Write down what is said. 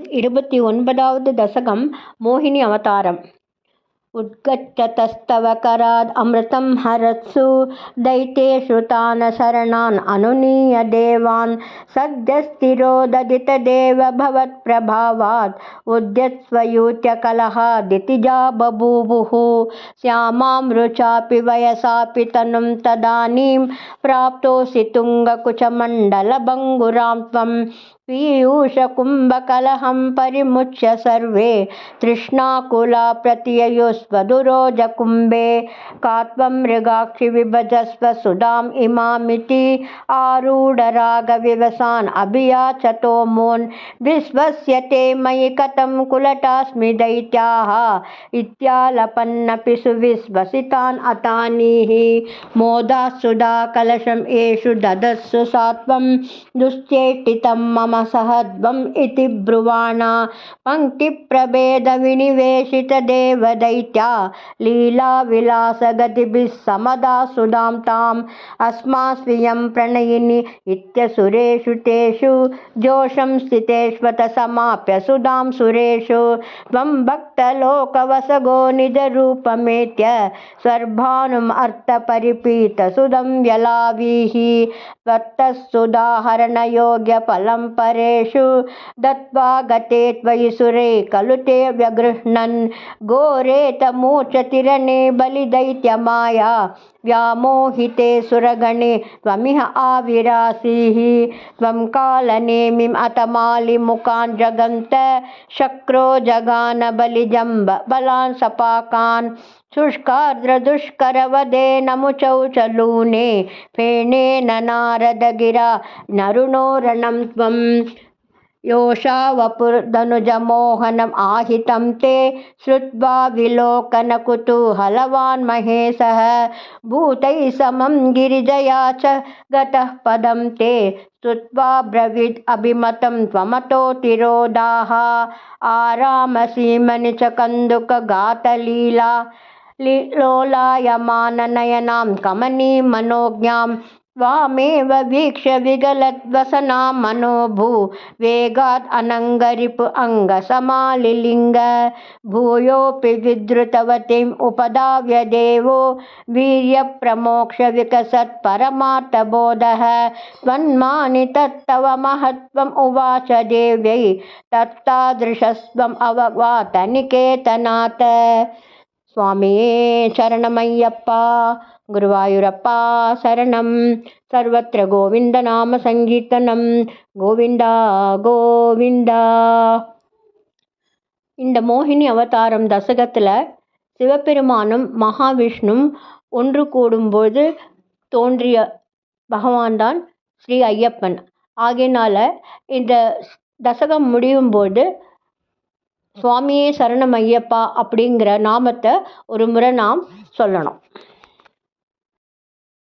இருபத்தி ஒன்பதாவது தசகம் மோகினி அவதாரம் उद्गच्छतस्तव कराद् अमृतं हरत्सु दैत्येषु तान् शरणान् अनुनीय देवान् सद्यस्थिरोदधितदेव भवत्प्रभावात् उद्यत्स्वयूत्यकलहादितिजा बभूवुः श्यामां रुचापि वयसापि तनुं तदानीं प्राप्तोऽसि तुङ्गकुचमण्डलभङ्गुरां त्वं पीयूषकुम्भकलहं परिमुच्य सर्वे तृष्णाकुला प्रतिययुस्वदुरोजकुम्भे का त्वं मृगाक्षि विभजस्व सुधाम् इमामिति आरूढरागविवसान् अभियाचतो मोन् विश्वस्यते मयि कथं कुलटास्मि दैत्याः इत्यालपन्नपि सुविश्वसितान् अतानीः मोदासुधा कलशम् एषु ददस्सु सा त्वं मम सहध्वम् इति ब्रुवाणा पङ्क्तिप्रभेदविनिवेशितदेवदैत्या लीलाविलासगतिभिः समदा सुधां ताम् अस्मास्वियं प्रणयिनि इत्यसुरेषु तेषु जोषं स्थितेष्वत समाप्य सुधां सुरेषु त्वं भक्तलोकवसगो निजरूपमेत्य स्वर्भानुम् अर्थपरिपीतसुधं व्यलावीः त्वत्तः सुधाहरणयोग्यफलं परेषु दत्त्वा गते त्वयि सुरे खलु ते व्यगृह्णन् घोरेतमूर्छतिरणे बलिदैत्यमाया व्यामोहिते सुरगणे त्वमिह आविरासीः त्वं कालनेमिम् अतमालिमुखान् जगन्त शक्रो जगान बलिजम्ब बलान् सपाकान्। शुष्कार्द्रदुष्करवदे नमुचौ च लूने फेणेन नारदगिरा नरुणोरणं त्वं योषावपुर्धनुजमोहनम् आहितं ते श्रुत्वा विलोकनकुतूहलवान् महेशः भूतैः समं गिरिजया च गतः पदं ते स्तुत्वा ब्रवीद् अभिमतं त्वमतोतिरोधाः आरामसीमनि च कन्दुकगातलीला लोलायमाननयनां कमनीमनोज्ञां त्वामेव वीक्ष्य विगलद्वसनां मनोभू। वेगात् अनङ्गरिपु अङ्गसमालिलिङ्ग भूयोऽपि विधृतवतीम् उपधाव्य देवो। वीर्यप्रमोक्षविकसत्परमार्थबोधः त्वन्मानि तत्तव महत्त्वम् उवाच देव्यै। तत्तादृशस्त्वम् अववात சுவாமியே சரணமையப்பா குருவாயூரப்பா சரணம். சர்வத்திர கோவிந்த நாம சங்கீர்த்தனம். கோவிந்தா கோவிந்தா. இந்த மோகினி அவதாரம் தசகத்தில் சிவபெருமானும் மகாவிஷ்ணும் ஒன்று கூடும்போது தோன்றிய பகவான் தான் ஸ்ரீ ஐயப்பன். ஆகையினால் இந்த தசகம் முடியும் போது சுவாமியே சரணம் ஐயப்பா அப்படிங்கிற நாமத்தை ஒரு முறை நாம் சொல்லணும்.